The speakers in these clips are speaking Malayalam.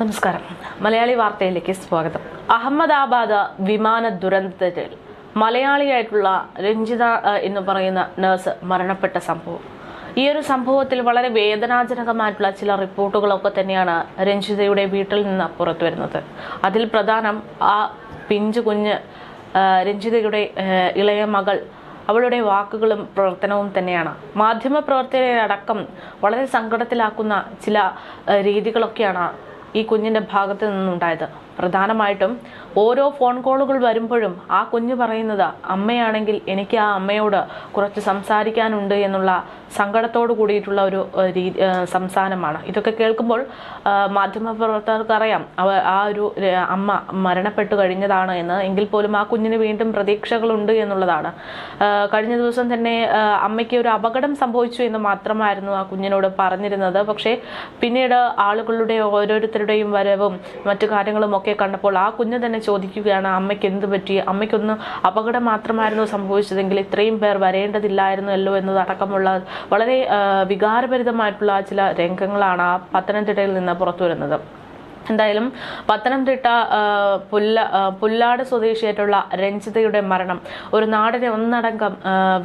നമസ്കാരം. മലയാളി വാർത്തയിലേക്ക് സ്വാഗതം. അഹമ്മദാബാദ് വിമാന ദുരന്തത്തിൽ മലയാളിയായിട്ടുള്ള രഞ്ജിത എന്ന് പറയുന്ന നഴ്സ് മരണപ്പെട്ട സംഭവം. ഈ ഒരു സംഭവത്തിൽ വളരെ വേദനാജനകമായിട്ടുള്ള ചില റിപ്പോർട്ടുകളൊക്കെ തന്നെയാണ് രഞ്ജിതയുടെ വീട്ടിൽ നിന്ന് പുറത്തു വരുന്നത്. അതിൽ പ്രധാനം ആ പിഞ്ചു കുഞ്ഞ് രഞ്ജിതയുടെ ഇളയ മകൾ അവളുടെ വാക്കുകളും പ്രവർത്തനവും തന്നെയാണ്. മാധ്യമ പ്രവർത്തകരടക്കം വളരെ സങ്കടത്തിലാക്കുന്ന ചില രീതികളൊക്കെയാണ് ഈ കുഞ്ഞിന്റെ ഭാഗത്തു നിന്നുണ്ടായത്. പ്രധാനമായിട്ടും ഓരോ ഫോൺ കോളുകൾ വരുമ്പോഴും ആ കുഞ്ഞ് പറയുന്നത് അമ്മയാണെങ്കിൽ എനിക്ക് ആ അമ്മയോട് കുറച്ച് സംസാരിക്കാനുണ്ട് എന്നുള്ള സങ്കടത്തോട് കൂടിയിട്ടുള്ള ഒരു രീതി സംസാരമാണ്. ഇതൊക്കെ കേൾക്കുമ്പോൾ മാധ്യമ മാധ്യമപ്രവർത്തകർക്ക് അറിയാം അവ ആ ഒരു അമ്മ മരണപ്പെട്ടു കഴിഞ്ഞതാണ് എന്ന്. എങ്കിൽ പോലും ആ കുഞ്ഞിന് വീണ്ടും പ്രതീക്ഷകളുണ്ട് എന്നുള്ളതാണ്. കഴിഞ്ഞ ദിവസം തന്നെ അമ്മയ്ക്ക് ഒരു അപകടം സംഭവിച്ചു എന്ന് മാത്രമായിരുന്നു ആ കുഞ്ഞിനോട് പറഞ്ഞിരുന്നത്. പക്ഷേ പിന്നീട് ആളുകളുടെ ഓരോരുത്തരുടെയും വരവും മറ്റു കാര്യങ്ങളും ഒക്കെ കണ്ടപ്പോൾ ആ കുഞ്ഞ് തന്നെ ചോദിക്കുകയാണ് അമ്മയ്ക്ക് എന്ത് പറ്റി? അമ്മയ്ക്കൊന്ന് അപകടം മാത്രമായിരുന്നു സംഭവിച്ചതെങ്കിൽ ഇത്രയും പേർ വരേണ്ടതില്ലായിരുന്നല്ലോ എന്നതടക്കമുള്ള വളരെ വികാരഭരിതമായിട്ടുള്ള ചില രംഗങ്ങളാണ് ആ പത്തനംതിട്ടയിൽ നിന്ന് പുറത്തു വരുന്നത് എന്തായാലും പത്തനംതിട്ട പുല്ല പുല്ലാട് സ്വദേശിയായിട്ടുള്ള രഞ്ജിതയുടെ മരണം ഒരു നാടിനെ ഒന്നടങ്കം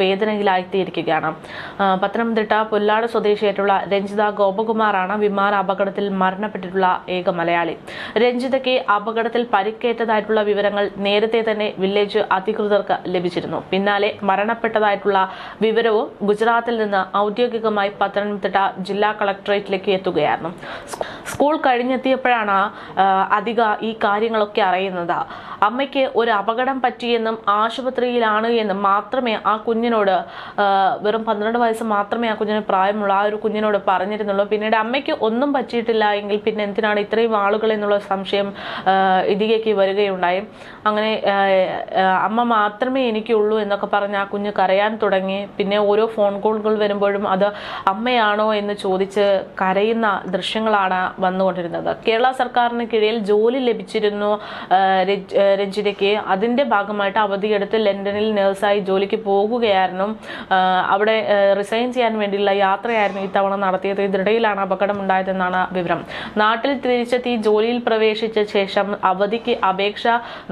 വേദനയിലായിത്തീരിക്കുകയാണ് പത്തനംതിട്ട പുല്ലാട് സ്വദേശിയായിട്ടുള്ള രഞ്ജിത ഗോപകുമാറാണ് വിമാന അപകടത്തിൽ മരണപ്പെട്ടിട്ടുള്ള ഏക മലയാളി. രഞ്ജിതയ്ക്ക് അപകടത്തിൽ പരിക്കേറ്റതായിട്ടുള്ള വിവരങ്ങൾ നേരത്തെ തന്നെ വില്ലേജ് അധികൃതർക്ക് ലഭിച്ചിരുന്നു. പിന്നാലെ മരണപ്പെട്ടതായിട്ടുള്ള വിവരവും ഗുജറാത്തിൽ നിന്ന് ഔദ്യോഗികമായി പത്തനംതിട്ട ജില്ലാ കളക്ടറേറ്റിലേക്ക് എത്തുകയായിരുന്നു. സ്കൂൾ കഴിഞ്ഞെത്തിയപ്പോഴാണ് ആ, അധിക ഈ കാര്യങ്ങളൊക്കെ അറിയുന്നത്. അമ്മയ്ക്ക് ഒരു അപകടം പറ്റിയെന്നും ആശുപത്രിയിലാണ് എന്നും മാത്രമേ ആ കുഞ്ഞിനോട് വെറും പന്ത്രണ്ട് വയസ്സ് മാത്രമേ ആ കുഞ്ഞിന് പ്രായമുള്ള ആ ഒരു കുഞ്ഞിനോട് പറഞ്ഞിരുന്നുള്ളൂ. പിന്നീട് അമ്മയ്ക്ക് ഒന്നും പറ്റിയിട്ടില്ല എങ്കിൽ പിന്നെ എന്തിനാണ് ഇത്രയും ആളുകൾ എന്നുള്ള സംശയം ഇതിലേക്ക് വരികയുണ്ടായി. അങ്ങനെ അമ്മ മാത്രമേ എനിക്കുള്ളൂ എന്നൊക്കെ പറഞ്ഞ് ആ കുഞ്ഞ് കരയാൻ തുടങ്ങി. പിന്നെ ഓരോ ഫോൺ കോളുകൾ വരുമ്പോഴും അത് അമ്മയാണോ എന്ന് ചോദിച്ച് കരയുന്ന ദൃശ്യങ്ങളാണ് വന്നുകൊണ്ടിരുന്നത്. കേരള സർക്കാരിന് കീഴിൽ ജോലി ലഭിച്ചിരുന്നു രഞ്ജിതയ്ക്ക്. അതിന്റെ ഭാഗമായിട്ട് അവധിയെടുത്ത് ലണ്ടനിൽ നേഴ്സായി ജോലിക്ക് പോകുകയായിരുന്നു. അവിടെ റിസൈൻ ചെയ്യാൻ വേണ്ടിയുള്ള യാത്രയായിരുന്നു ഇത്തവണ നടത്തിയത്. ഇതിനിടയിലാണ് അപകടം ഉണ്ടായതെന്നാണ് വിവരം. നാട്ടിൽ തിരിച്ചെത്തി ജോലിയിൽ പ്രവേശിച്ച ശേഷം അവധിക്ക് അപേക്ഷ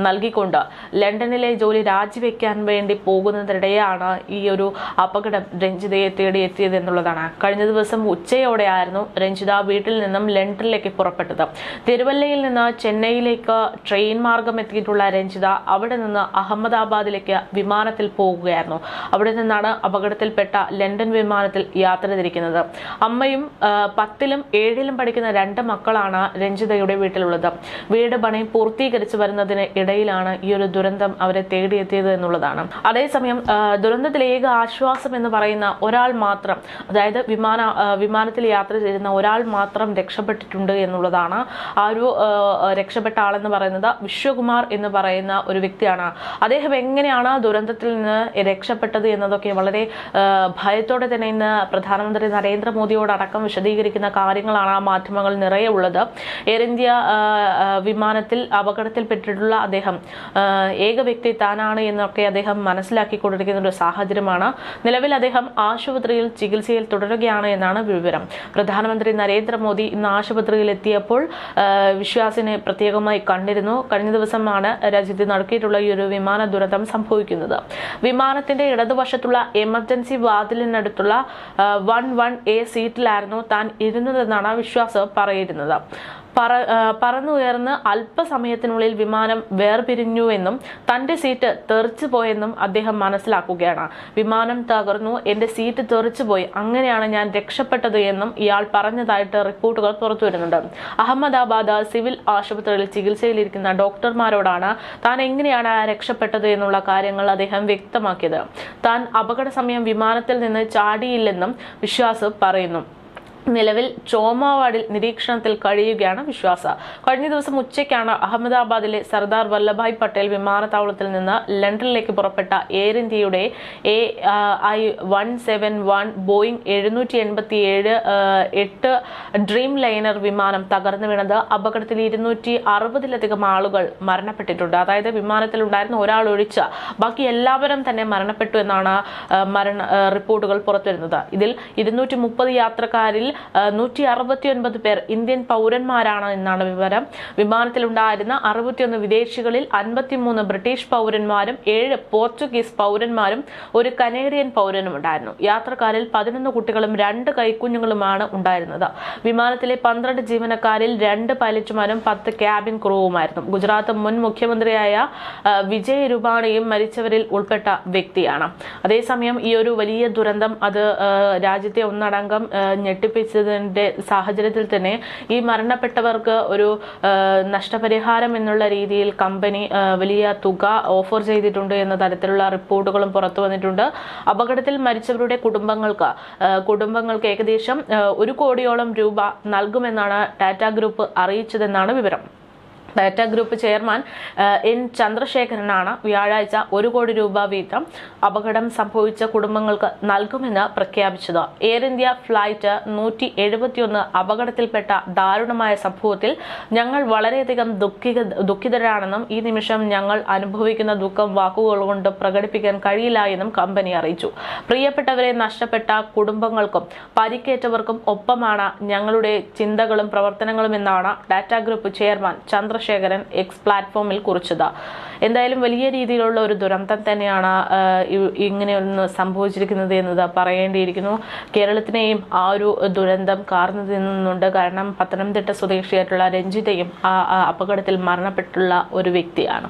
നൽകിക്കൊണ്ട് ലണ്ടനിലെ ജോലി രാജിവെക്കാൻ വേണ്ടി പോകുന്നതിനിടെയാണ് ഈ ഒരു അപകടം രഞ്ജിതയെ തേടി എത്തിയത് എന്നുള്ളതാണ് കഴിഞ്ഞ ദിവസം ഉച്ചയോടെയായിരുന്നു രഞ്ജിത വീട്ടിൽ നിന്നും ലണ്ടനിലേക്ക് പുറപ്പെട്ടത്. തിരുവല്ലയിൽ നിന്ന് ചെന്നൈയിലേക്ക് ട്രെയിൻ മാർഗം എത്തിയിട്ടുള്ള രഞ്ജിത അവിടെ നിന്ന് അഹമ്മദാബാദിലേക്ക് വിമാനത്തിൽ പോകുകയായിരുന്നു. അവിടെ നിന്നാണ് അപകടത്തിൽപ്പെട്ട ലണ്ടൻ വിമാനത്തിൽ യാത്ര തിരിക്കുന്നത്. അമ്മയും പത്തിലും ഏഴിലും പഠിക്കുന്ന രണ്ട് മക്കളാണ് രഞ്ജിതയുടെ വീട്ടിലുള്ളത്. വീട് പണി പൂർത്തീകരിച്ചു വരുന്നതിന് ഇടയിലാണ് ഈ ഒരു ദുരന്തം അവരെ തേടിയെത്തിയത് എന്നുള്ളതാണ്. അതേസമയം ദുരന്തത്തിൽ ഏക ആശ്വാസം എന്ന് പറയുന്ന ഒരാൾ മാത്രം അതായത് വിമാന വിമാനത്തിൽ യാത്ര ചെയ്യുന്ന ഒരാൾ മാത്രം രക്ഷപ്പെട്ടിട്ടുണ്ട് എന്നുള്ളതാണ് ആ ഒരു രക്ഷപ്പെട്ട ആളെന്ന് പറയുന്നത് വിശ്വകുമാർ എന്ന് പറയുന്ന ഒരു വ്യക്തിയാണ്. അദ്ദേഹം എങ്ങനെയാണ് ദുരന്തത്തിൽ നിന്ന് രക്ഷപ്പെട്ടത് എന്നതൊക്കെ വളരെ ഭയത്തോടെ തന്നെ ഇന്ന് പ്രധാനമന്ത്രി നരേന്ദ്രമോദിയോടക്കം വിശദീകരിക്കുന്ന കാര്യങ്ങളാണ് ആ മാധ്യമങ്ങൾ നിറയെ ഉള്ളത്. എയർ ഇന്ത്യ വിമാനത്തിൽ അപകടത്തിൽപ്പെട്ടിട്ടുള്ള അദ്ദേഹം ഏക വ്യക്തി താനാണ് എന്നൊക്കെ അദ്ദേഹം മനസ്സിലാക്കി കൊണ്ടിരിക്കുന്ന ഒരു സാഹചര്യമാണ്. നിലവിൽ അദ്ദേഹം ആശുപത്രിയിൽ ചികിത്സയിൽ തുടരുകയാണ് എന്നാണ് വിവരം. പ്രധാനമന്ത്രി നരേന്ദ്രമോദി ഇന്ന് ആശുപത്രിയിൽ എത്തിയപ്പോൾ വിശ്വാസിനെ പ്രത്യേകമായി കണ്ടിരുന്നു. കഴിഞ്ഞ ദിവസമാണ് രാജ്യത്ത് നടക്കിയിട്ടുള്ള ഈ ഒരു വിമാന ദുരന്തം സംഭവിക്കുന്നത്. വിമാനത്തിന്റെ ഇടതുവശത്തുള്ള എമർജൻസി വാതിലിനടുത്തുള്ള വൺ വൺ എ സീറ്റിലായിരുന്നു താൻ ഇരുന്നതെന്നാണ് വിശ്വാസ് പറയുന്നത് പറ പറന്നുയർന്ന് അല്പസമയത്തിനുള്ളിൽ വിമാനം വേർപിരിഞ്ഞുവെന്നും തന്റെ സീറ്റ് തെറിച്ചു പോയെന്നും അദ്ദേഹം മനസ്സിലാക്കുകയാണ്. വിമാനം തകർന്നു എന്റെ സീറ്റ് തെറിച്ചു പോയി. അങ്ങനെയാണ് ഞാൻ രക്ഷപ്പെട്ടത് എന്നും ഇയാൾ പറഞ്ഞതായിട്ട് റിപ്പോർട്ടുകൾ പുറത്തു വരുന്നുണ്ട്. അഹമ്മദാബാദ് സിവിൽ ആശുപത്രിയിൽ ചികിത്സയിലിരിക്കുന്ന ഡോക്ടർമാരോടാണ് താൻ എങ്ങനെയാണ് രക്ഷപ്പെട്ടത് എന്നുള്ള കാര്യങ്ങൾ അദ്ദേഹം വ്യക്തമാക്കിയത്. താൻ അപകട സമയം വിമാനത്തിൽ നിന്ന് ചാടിയില്ലെന്നും വിശ്വാസ് പറയുന്നു. നിലവിൽ ചോമ വാർഡിൽ നിരീക്ഷണത്തിൽ കഴിയുകയാണ് വിശ്വാസ. കഴിഞ്ഞ ദിവസം ഉച്ചയ്ക്കാണ് അഹമ്മദാബാദിലെ സർദാർ വല്ലഭായ് പട്ടേൽ വിമാനത്താവളത്തിൽ നിന്ന് ലണ്ടനിലേക്ക് പുറപ്പെട്ട എയർ ഇന്ത്യയുടെ A I one seven one Boeing എഴുന്നൂറ്റി എൺപത്തി ഏഴ് എട്ട് ഡ്രീം ലൈനർ വിമാനം തകർന്നു വീണത് അപകടത്തിൽ ഇരുന്നൂറ്റി അറുപതിലധികം ആളുകൾ മരണപ്പെട്ടിട്ടുണ്ട്. അതായത് വിമാനത്തിൽ ഉണ്ടായിരുന്ന ഒരാൾ ഒഴിച്ച ബാക്കി എല്ലാവരും തന്നെ മരണപ്പെട്ടു എന്നാണ് മരണ റിപ്പോർട്ടുകൾ പുറത്തുവരുന്നത്. ഇതിൽ ഇരുന്നൂറ്റി മുപ്പത് യാത്രക്കാരിൽ നൂറ്റി അറുപത്തിയൊൻപത് പേർ ഇന്ത്യൻ പൗരന്മാരാണ് എന്നാണ് വിവരം. വിമാനത്തിലുണ്ടായിരുന്ന അറുപത്തിയൊന്ന് വിദേശികളിൽ അൻപത്തിമൂന്ന് ബ്രിട്ടീഷ് പൗരന്മാരും ഏഴ് പോർച്ചുഗീസ് പൗരന്മാരും ഒരു കനേഡിയൻ പൗരനും ഉണ്ടായിരുന്നു. യാത്രക്കാരിൽ പതിനൊന്ന് കുട്ടികളും രണ്ട് കൈക്കുഞ്ഞുങ്ങളുമാണ് ഉണ്ടായിരുന്നത്. വിമാനത്തിലെ പന്ത്രണ്ട് ജീവനക്കാരിൽ രണ്ട് പൈലറ്റുമാരും പത്ത് ക്യാബിൻ ക്രൂവുമായിരുന്നു. ഗുജറാത്ത് മുൻ മുഖ്യമന്ത്രിയായ വിജയ് രൂപാണിയും മരിച്ചവരിൽ ഉൾപ്പെട്ട വ്യക്തിയാണ്. അതേസമയം ഈ ഒരു വലിയ ദുരന്തം അത് രാജ്യത്തെ ഒന്നടങ്കം ആ, ഞെട്ടിപ്പിച്ചതിന്റെ സാഹചര്യത്തിൽ തന്നെ ഈ മരണപ്പെട്ടവർക്ക് ഒരു നഷ്ടപരിഹാരം എന്നുള്ള രീതിയിൽ കമ്പനി വലിയ തുക ഓഫർ ചെയ്തിട്ടുണ്ട് എന്ന തരത്തിലുള്ള റിപ്പോർട്ടുകളും പുറത്തു വന്നിട്ടുണ്ട്. അപകടത്തിൽ മരിച്ചവരുടെ കുടുംബങ്ങൾക്ക് കുടുംബങ്ങൾക്ക് ഏകദേശം ഒരു കോടിയോളം രൂപ നൽകുമെന്നാണ് ടാറ്റ ഗ്രൂപ്പ് അറിയിച്ചതെന്നാണ് വിവരം. ടാറ്റ ഗ്രൂപ്പ് ചെയർമാൻ എൻ ചന്ദ്രശേഖരനാണ് വ്യാഴാഴ്ച ഒരു കോടി രൂപ വീതം അപകടം സംഭവിച്ച കുടുംബങ്ങൾക്ക് നൽകുമെന്ന് പ്രഖ്യാപിച്ചത്. എയർ ഇന്ത്യ ഫ്ലൈറ്റ് നൂറ്റി എഴുപത്തിയൊന്ന് അപകടത്തിൽപ്പെട്ട ദാരുണമായ സംഭവത്തിൽ ഞങ്ങൾ വളരെയധികം ദുഃഖിക ദുഃഖിതരാണെന്നും ഈ നിമിഷം ഞങ്ങൾ അനുഭവിക്കുന്ന ദുഃഖം വാക്കുകൾ കൊണ്ട് പ്രകടിപ്പിക്കാൻ കഴിയില്ല എന്നും കമ്പനി അറിയിച്ചു. പ്രിയപ്പെട്ടവരെ നഷ്ടപ്പെട്ട കുടുംബങ്ങൾക്കും പരിക്കേറ്റവർക്കും ഒപ്പമാണ് ഞങ്ങളുടെ ചിന്തകളും പ്രവർത്തനങ്ങളും എന്നാണ് Tata group chairman Chandrasekaran X പ്ലാറ്റ്ഫോമിൽ കുറിച്ചത്. എന്തായാലും വലിയ രീതിയിലുള്ള ഒരു ദുരന്തം തന്നെയാണ് ഇങ്ങനെയൊന്ന് സംഭവിച്ചിരിക്കുന്നത് എന്നത് പറയേണ്ടിയിരിക്കുന്നു. കേരളത്തിനെയും ആ ഒരു ദുരന്തം കാർന്നു തിന്നുന്നുണ്ട്. കാരണം പത്തനംതിട്ട സ്വദേശിയായിട്ടുള്ള രഞ്ജിതയും ആ അപകടത്തിൽ മരണപ്പെട്ടുള്ള ഒരു വ്യക്തിയാണ്.